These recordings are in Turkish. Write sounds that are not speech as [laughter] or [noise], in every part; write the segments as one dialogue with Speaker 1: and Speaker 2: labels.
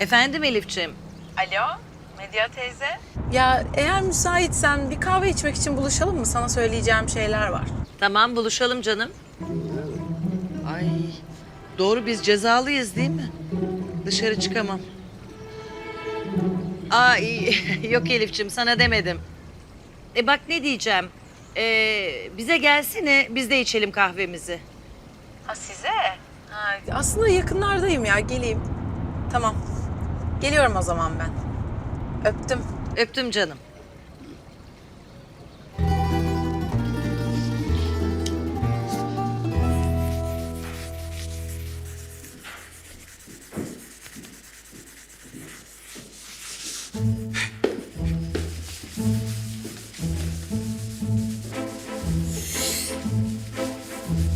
Speaker 1: Efendim Elifçim.
Speaker 2: Alo, Medya teyze.
Speaker 3: Ya eğer müsaitsen bir kahve içmek için buluşalım mı? Sana söyleyeceğim şeyler var.
Speaker 1: Tamam buluşalım canım. Ay doğru biz cezalıyız değil mi? Dışarı çıkamam. Aa [laughs] yok Elifçim sana demedim. E bak ne diyeceğim. Ee, bize gelsene biz de içelim kahvemizi.
Speaker 2: Ha size?
Speaker 3: Ha, aslında yakınlardayım ya geleyim. Tamam. Geliyorum o zaman ben. Öptüm.
Speaker 1: Öptüm canım.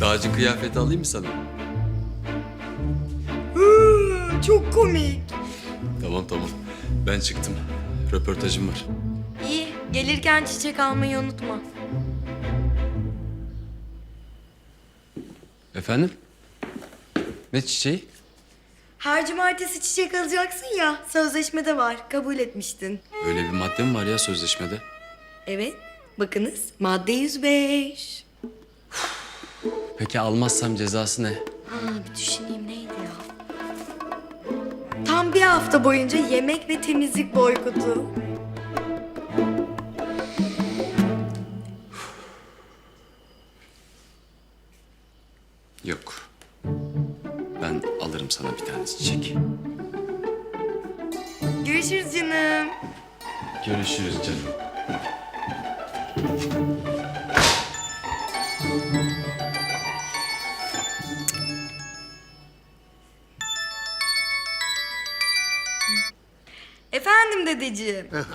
Speaker 4: Dağcı kıyafeti alayım mı sana?
Speaker 5: Çok komik.
Speaker 4: Tamam tamam. Ben çıktım. Röportajım var.
Speaker 5: İyi, gelirken çiçek almayı unutma.
Speaker 4: Efendim? Ne çiçeği?
Speaker 5: Her cumartesi çiçek alacaksın ya, sözleşmede var, kabul etmiştin.
Speaker 4: Öyle bir madde mi var ya sözleşmede?
Speaker 5: Evet, bakınız madde 105.
Speaker 4: Peki almazsam cezası ne?
Speaker 5: Ha, bir düşüneyim? Tam bir hafta boyunca yemek ve temizlik boykotu.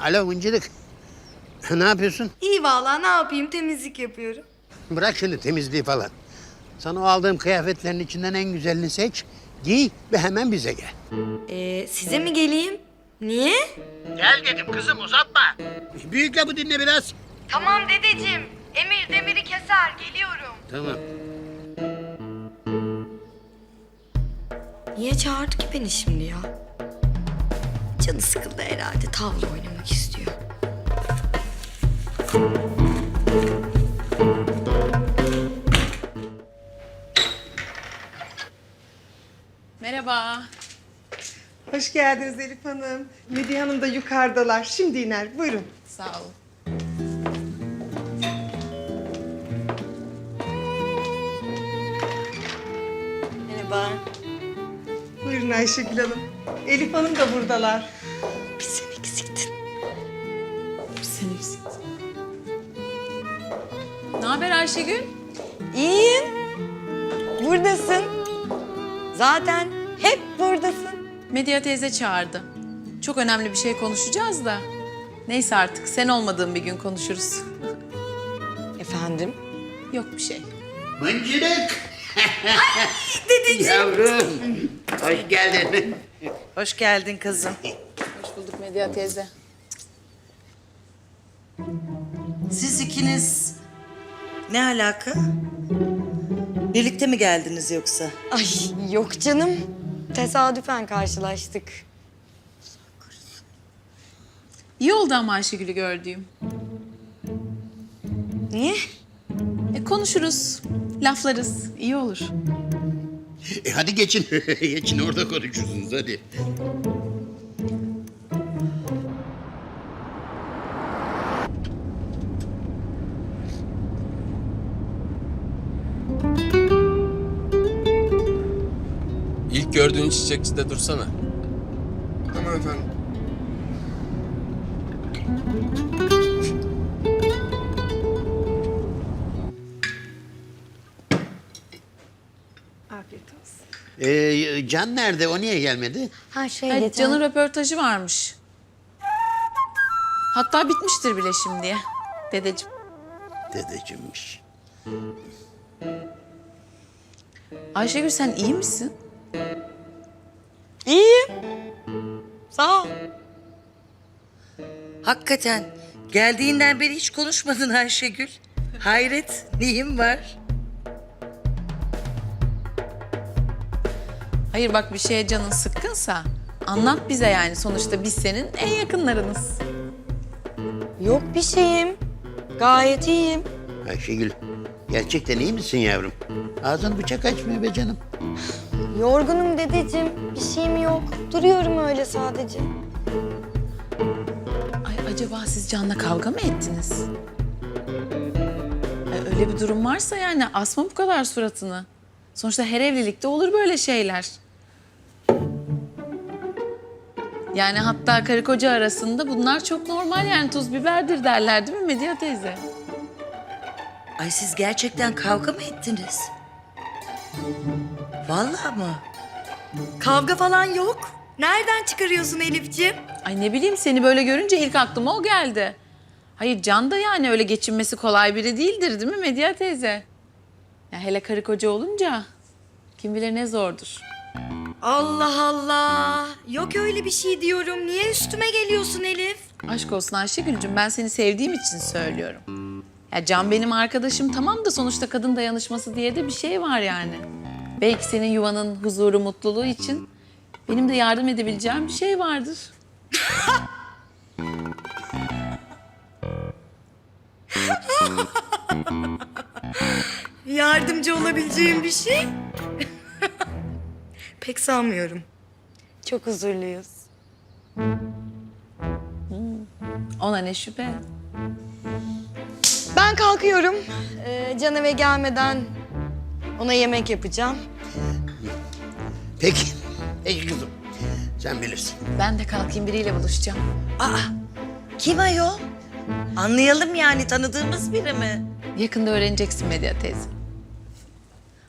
Speaker 6: Alo Mıncılık. Ne yapıyorsun?
Speaker 5: İyi vallahi ne yapayım temizlik yapıyorum.
Speaker 6: Bırak şimdi temizliği falan. Sana o aldığım kıyafetlerin içinden en güzelini seç, giy ve hemen bize gel.
Speaker 5: Ee, size mi geleyim? Niye?
Speaker 6: Gel dedim kızım uzatma. Büyük lafı dinle biraz.
Speaker 5: Tamam dedeciğim. Emir demiri keser geliyorum.
Speaker 6: Tamam.
Speaker 5: Niye çağırdı ki beni şimdi ya? Canı sıkıldı herhalde. Tavla oynamak istiyor.
Speaker 3: Merhaba.
Speaker 7: Hoş geldiniz Elif Hanım. Medya Hanım da yukarıdalar. Şimdi iner. Buyurun.
Speaker 3: Sağ olun.
Speaker 1: Merhaba.
Speaker 7: Buyurun Ayşegül Hanım. Elif Hanım da buradalar.
Speaker 3: Haber Ayşegül?
Speaker 5: İyiyim. Buradasın. Zaten hep buradasın.
Speaker 3: Medya teyze çağırdı. Çok önemli bir şey konuşacağız da. Neyse artık sen olmadığın bir gün konuşuruz. [laughs]
Speaker 5: Efendim?
Speaker 3: Yok bir şey.
Speaker 6: Mıncılık. [laughs] Dedeciğim. Yavrum. Hoş geldin.
Speaker 1: Hoş geldin kızım.
Speaker 3: Hoş bulduk Medya teyze.
Speaker 8: Siz ikiniz ne alaka? Birlikte mi geldiniz yoksa?
Speaker 5: Ay yok canım. Tesadüfen karşılaştık.
Speaker 3: İyi oldu ama Ayşegül'ü gördüğüm.
Speaker 5: Niye?
Speaker 3: E, konuşuruz, laflarız. İyi olur.
Speaker 6: E hadi geçin. [laughs] geçin orada konuşursunuz hadi.
Speaker 4: Gördüğün çiçekçide dursana.
Speaker 9: Tamam efendim.
Speaker 7: Afiyet olsun.
Speaker 6: Ee, Can nerede? O niye gelmedi?
Speaker 5: Ha şey
Speaker 3: Evet, Can'ın röportajı varmış. Hatta bitmiştir bile şimdiye. Dedeciğim.
Speaker 6: Dedeciğimmiş.
Speaker 3: Ayşegül sen iyi misin?
Speaker 5: İyiyim. Sağ ol.
Speaker 8: Hakikaten geldiğinden beri hiç konuşmadın Ayşegül. Hayret, neyim var?
Speaker 3: Hayır bak bir şeye canın sıkkınsa Anlat bize yani sonuçta biz senin en yakınlarınız.
Speaker 5: Yok bir şeyim. Gayet iyiyim.
Speaker 6: Ayşegül, gerçekten iyi misin yavrum? Ağzın bıçak açmıyor be canım.
Speaker 5: Yorgunum dedeciğim. Bir şeyim yok. Duruyorum öyle sadece.
Speaker 3: Ay acaba siz Can'la kavga mı ettiniz? Ay, öyle bir durum varsa yani asma bu kadar suratını. Sonuçta her evlilikte olur böyle şeyler. Yani hatta karı koca arasında bunlar çok normal yani tuz biberdir derler değil mi Medya teyze?
Speaker 8: Ay siz gerçekten kavga mı ettiniz? Vallahi mı?
Speaker 5: Kavga falan yok. Nereden çıkarıyorsun Elifciğim?
Speaker 3: Ay ne bileyim seni böyle görünce ilk aklıma o geldi. Hayır Can da yani öyle geçinmesi kolay biri değildir değil mi Medya teyze? Ya hele karı koca olunca kim bilir ne zordur.
Speaker 5: Allah Allah. Yok öyle bir şey diyorum. Niye üstüme geliyorsun Elif?
Speaker 3: Aşk olsun Ayşegül'cüm ben seni sevdiğim için söylüyorum. Ya Can benim arkadaşım tamam da sonuçta kadın dayanışması diye de bir şey var yani. Belki senin yuvanın huzuru, mutluluğu için benim de yardım edebileceğim bir şey vardır.
Speaker 5: Yardımcı olabileceğim bir şey? Pek sanmıyorum. Çok huzurluyuz.
Speaker 3: Ona ne şüphe.
Speaker 5: Ben kalkıyorum. Ee, Can eve gelmeden ona yemek yapacağım.
Speaker 6: Peki, peki kızım. Sen bilirsin.
Speaker 3: Ben de kalkayım biriyle buluşacağım.
Speaker 8: Aa, kim ayol? Anlayalım yani tanıdığımız biri mi?
Speaker 3: Yakında öğreneceksin Medya teyze.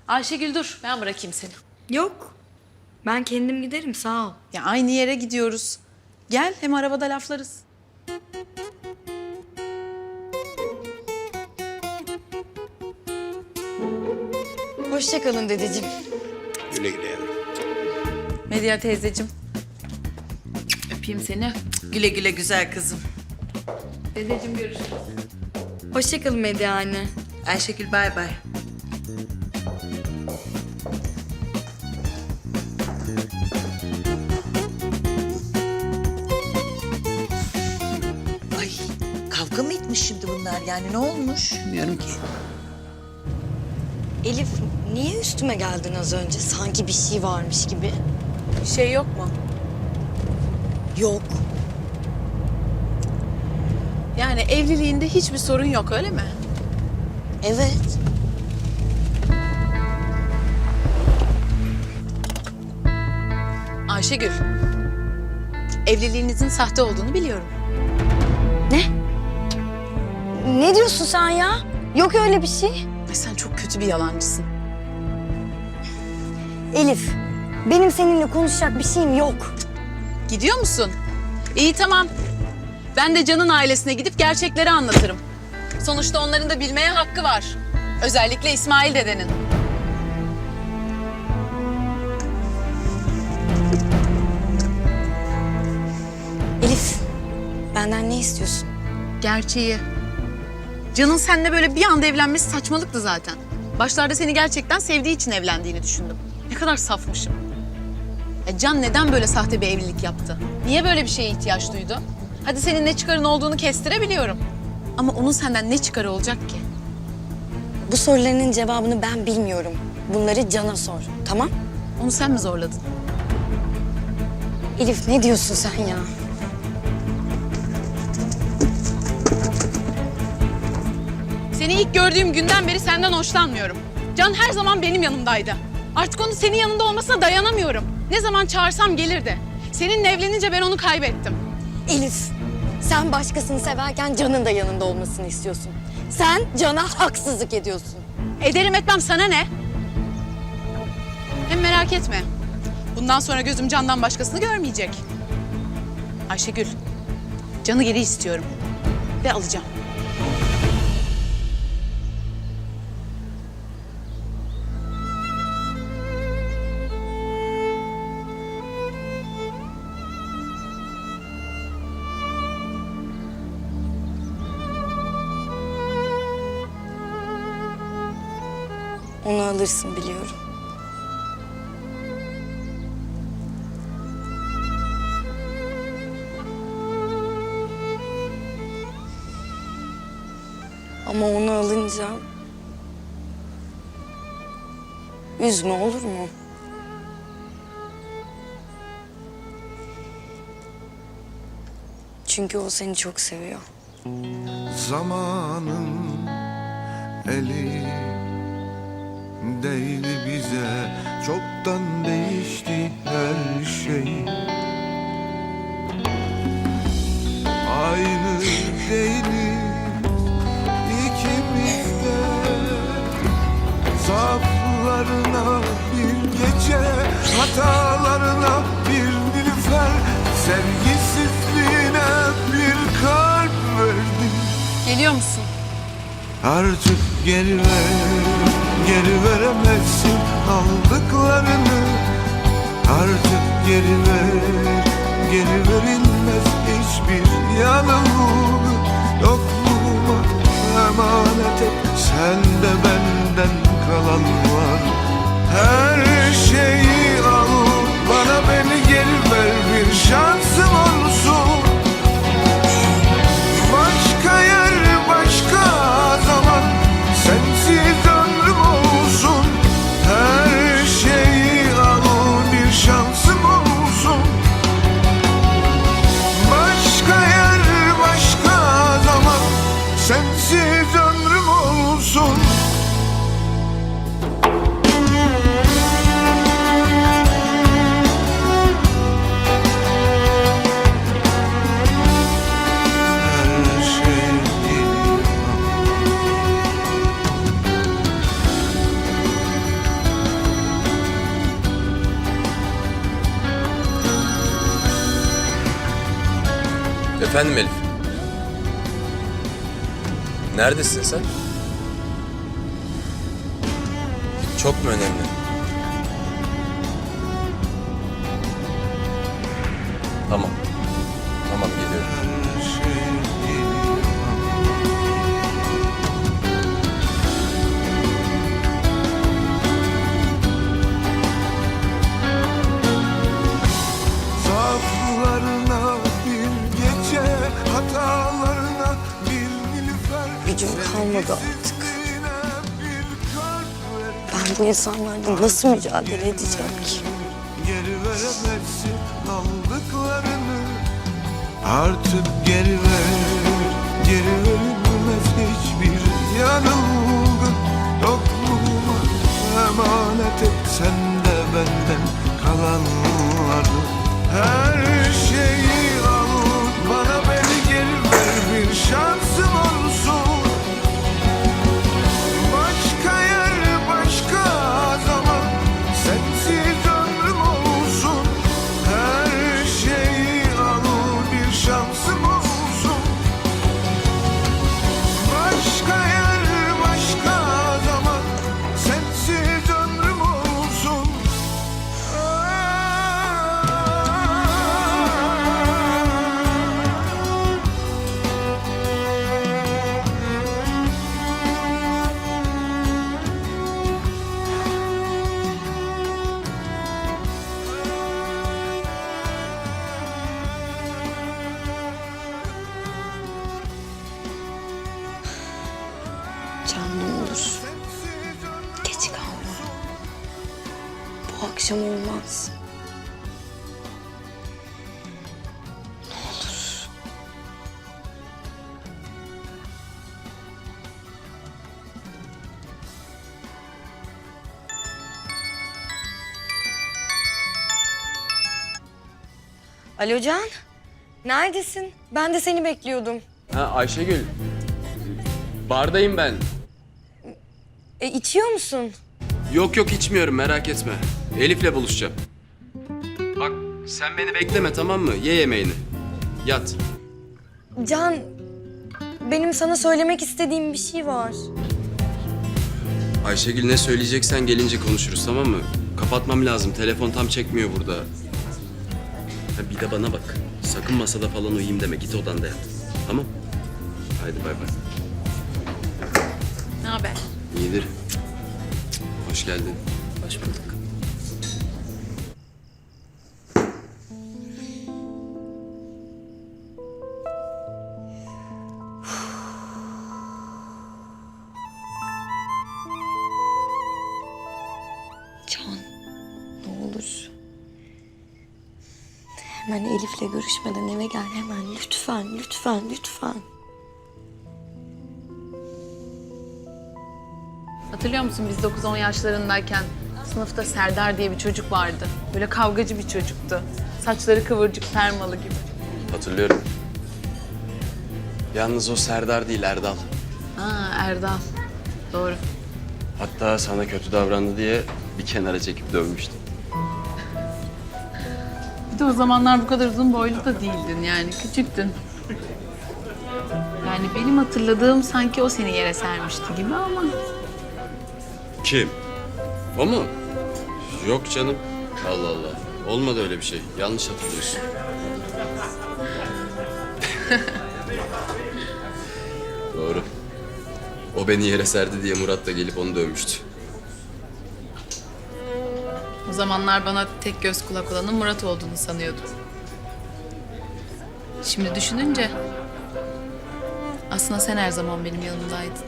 Speaker 3: Ayşegül dur ben bırakayım seni.
Speaker 5: Yok. Ben kendim giderim sağ ol.
Speaker 3: Ya aynı yere gidiyoruz. Gel hem arabada laflarız.
Speaker 5: Hoşça kalın dedeciğim.
Speaker 6: Güle güle yavrum.
Speaker 3: Medya teyzeciğim. Öpeyim seni.
Speaker 8: Güle güle güzel kızım.
Speaker 3: Dedeciğim görüşürüz.
Speaker 5: Hoşça kalın Medya anne.
Speaker 8: Ayşegül bay bay. Ay kavga mı etmiş şimdi bunlar yani ne olmuş?
Speaker 6: Bilmiyorum ki.
Speaker 5: Elif niye üstüme geldin az önce? Sanki bir şey varmış gibi.
Speaker 3: Bir şey yok mu?
Speaker 5: Yok.
Speaker 3: Yani evliliğinde hiçbir sorun yok öyle mi?
Speaker 5: Evet.
Speaker 3: Ayşegül. Evliliğinizin sahte olduğunu biliyorum.
Speaker 5: Ne diyorsun sen ya? Yok öyle bir şey.
Speaker 3: Ay sen çok kötü bir yalancısın.
Speaker 5: Elif, benim seninle konuşacak bir şeyim yok.
Speaker 3: Gidiyor musun? İyi tamam. Ben de Can'ın ailesine gidip gerçekleri anlatırım. Sonuçta onların da bilmeye hakkı var. Özellikle İsmail dedenin.
Speaker 5: Elif, benden ne istiyorsun?
Speaker 3: Gerçeği. Can'ın seninle böyle bir anda evlenmesi saçmalıktı zaten. Başlarda seni gerçekten sevdiği için evlendiğini düşündüm. Ne kadar safmışım. Ya Can neden böyle sahte bir evlilik yaptı? Niye böyle bir şeye ihtiyaç duydu? Hadi senin ne çıkarın olduğunu kestirebiliyorum. Ama onun senden ne çıkarı olacak ki?
Speaker 5: Bu sorularının cevabını ben bilmiyorum. Bunları Can'a sor, tamam?
Speaker 3: Onu sen mi zorladın?
Speaker 5: Elif ne diyorsun sen ya?
Speaker 3: Seni ilk gördüğüm günden beri senden hoşlanmıyorum. Can her zaman benim yanımdaydı. Artık onun senin yanında olmasına dayanamıyorum. Ne zaman çağırsam gelirdi. Seninle evlenince ben onu kaybettim.
Speaker 5: Elif, sen başkasını severken Can'ın da yanında olmasını istiyorsun. Sen Can'a haksızlık ediyorsun.
Speaker 3: Ederim etmem sana ne? Hem merak etme. Bundan sonra gözüm Can'dan başkasını görmeyecek. Ayşegül, Can'ı geri istiyorum. Ve alacağım.
Speaker 5: Onu alırsın biliyorum. Ama onu alınca... Üzme olur mu? Çünkü o seni çok seviyor.
Speaker 9: Zamanın eli değdi bize. Çoktan değişti her şey. Aynı değiliz ikimiz de Zaaflarına bir gece Hatalarına bir nilüfer. Sevgisizliğine bir kalp verdim
Speaker 3: Geliyor musun?
Speaker 9: Artık geri ver, geri veremezsin aldıklarını. Artık geri ver, geri verilmez hiçbir yanılgı Yokluğuma emanet et, sende benden kalan var. Her şeyi al, bana beni geri ver bir şansım olsun
Speaker 4: Efendim Elif. Neredesin sen? Çok mu önemli? Tamam.
Speaker 5: Kalmadı artık. Ben bu insanlarla nasıl mücadele edeceğim ki?
Speaker 9: Geri veremezsin aldıklarını. Artık geri ver. Geri verilmez hiçbir yanılgı. Yokluğuma emanet et. Sen de benden kalanları. Her şeyi
Speaker 5: Alo Can. Neredesin? Ben de seni bekliyordum.
Speaker 10: Ha Ayşegül. Bardayım ben.
Speaker 5: E, içiyor musun?
Speaker 10: Yok yok içmiyorum merak etme. Elif'le buluşacağım. Bak sen beni bekleme tamam mı? Ye yemeğini. Yat.
Speaker 5: Can, benim sana söylemek istediğim bir şey var.
Speaker 10: Ayşegül ne söyleyeceksen gelince konuşuruz tamam mı? Kapatmam lazım. Telefon tam çekmiyor burada. Ha, bir de bana bak. Sakın masada falan uyuyayım deme. Git odanda yat. Tamam? Haydi bay bay.
Speaker 3: Ne haber?
Speaker 10: İyidir. Hoş geldin.
Speaker 3: Hoş bulduk.
Speaker 5: Görüşmeden eve gel hemen. Lütfen, lütfen, lütfen.
Speaker 3: Hatırlıyor musun biz 9-10 yaşlarındayken sınıfta Serdar diye bir çocuk vardı. Böyle kavgacı bir çocuktu. Saçları kıvırcık, permalı gibi.
Speaker 10: Hatırlıyorum. Yalnız o Serdar değil Erdal.
Speaker 3: Ha Erdal. Doğru.
Speaker 10: Hatta sana kötü davrandı diye bir kenara çekip dövmüştüm.
Speaker 3: Bir de o zamanlar bu kadar uzun boylu da değildin yani küçüktün. Yani benim hatırladığım sanki o seni yere sermişti gibi ama
Speaker 10: Kim? O mu? Yok canım. Allah Allah. Olmadı öyle bir şey. Yanlış hatırlıyorsun. [laughs] Doğru. O beni yere serdi diye Murat da gelip onu dövmüştü.
Speaker 3: Zamanlar bana tek göz kulak olanın Murat olduğunu sanıyordum. Şimdi düşününce aslında sen her zaman benim yanımdaydın.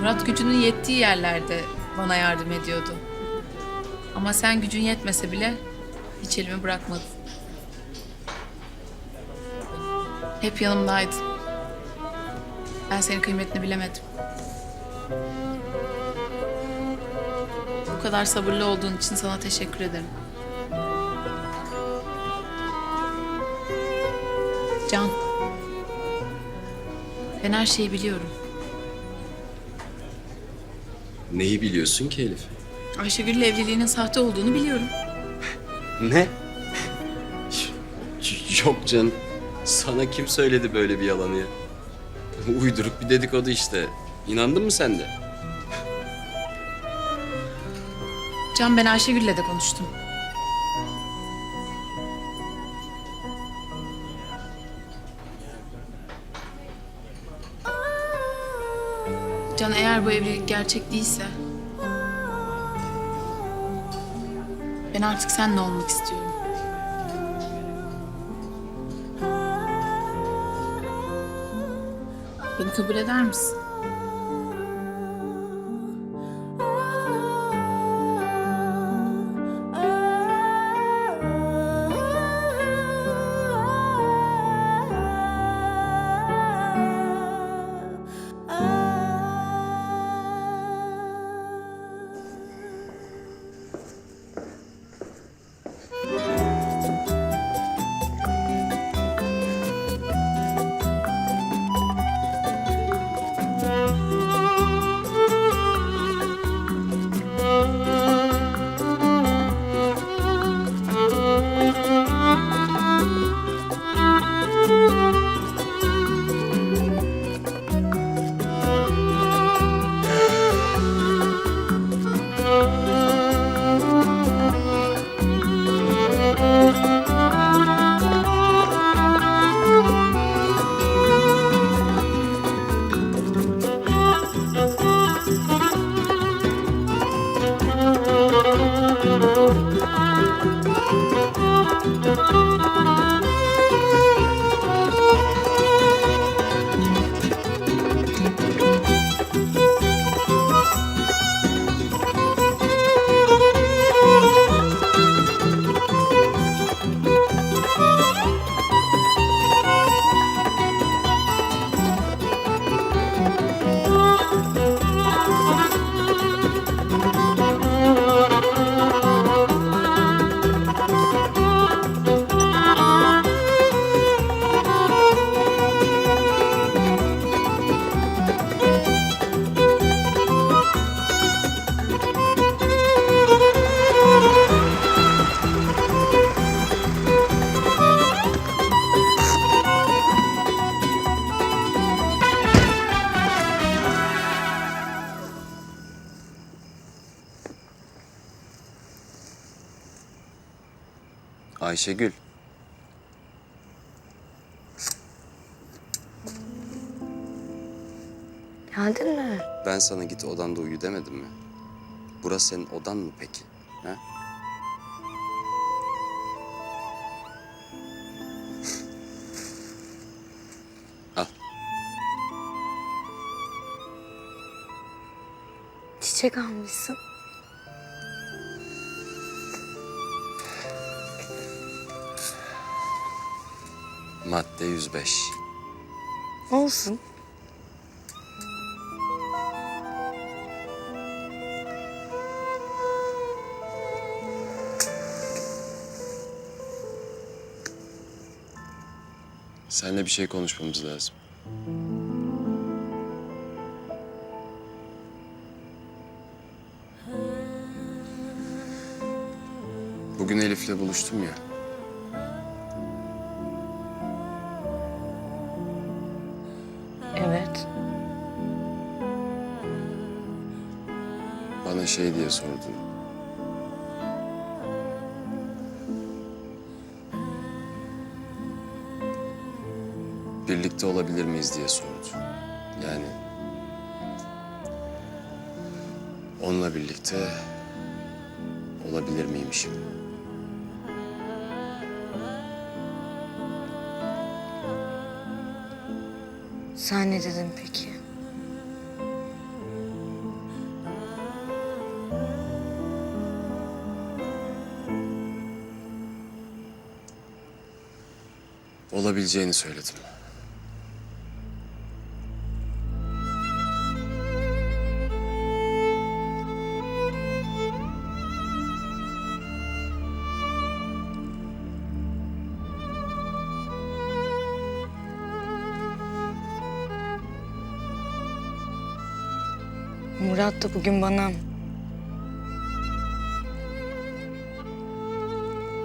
Speaker 3: Murat gücünün yettiği yerlerde bana yardım ediyordu. Ama sen gücün yetmese bile hiç elimi bırakmadın. Hep yanımdaydın. Ben senin kıymetini bilemedim. Bu kadar sabırlı olduğun için sana teşekkür ederim. Can. Ben her şeyi biliyorum.
Speaker 10: Neyi biliyorsun ki Elif?
Speaker 3: Ayşegül'le evliliğinin sahte olduğunu biliyorum.
Speaker 10: Ne? Yok canım. Sana kim söyledi böyle bir yalanı ya? Uyduruk bir dedikodu işte. İnandın mı sen de?
Speaker 3: Can ben Ayşegül'le de konuştum. Can eğer bu evlilik gerçek değilse... Ben artık seninle olmak istiyorum. Beni kabul eder misin?
Speaker 10: Ayşegül.
Speaker 5: Geldin mi?
Speaker 10: Ben sana git odanda uyu demedim mi? Burası senin odan mı peki? Ha? Al.
Speaker 5: Çiçek almışsın.
Speaker 10: Madde 105.
Speaker 5: Olsun.
Speaker 10: Seninle bir şey konuşmamız lazım. Bugün Elif'le buluştum ya. Şey diye sordu. Birlikte olabilir miyiz diye sordu. Yani onunla birlikte olabilir miymişim?
Speaker 5: Sen ne dedin peki?
Speaker 10: Olabileceğini söyledim.
Speaker 5: Murat da bugün bana...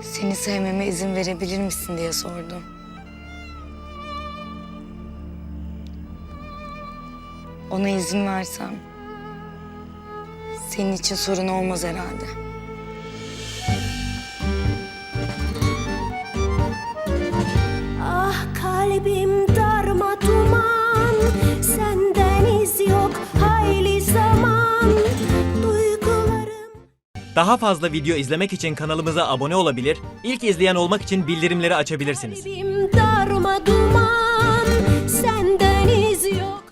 Speaker 5: Seni sevmeme izin verebilir misin diye sordu. Ona izin versem... Senin için sorun olmaz herhalde.
Speaker 11: Ah kalbim darma duman Senden iz yok hayli zaman Duygularım
Speaker 12: Daha fazla video izlemek için kanalımıza abone olabilir, ilk izleyen olmak için bildirimleri açabilirsiniz.
Speaker 11: Kalbim darma duman Senden iz yok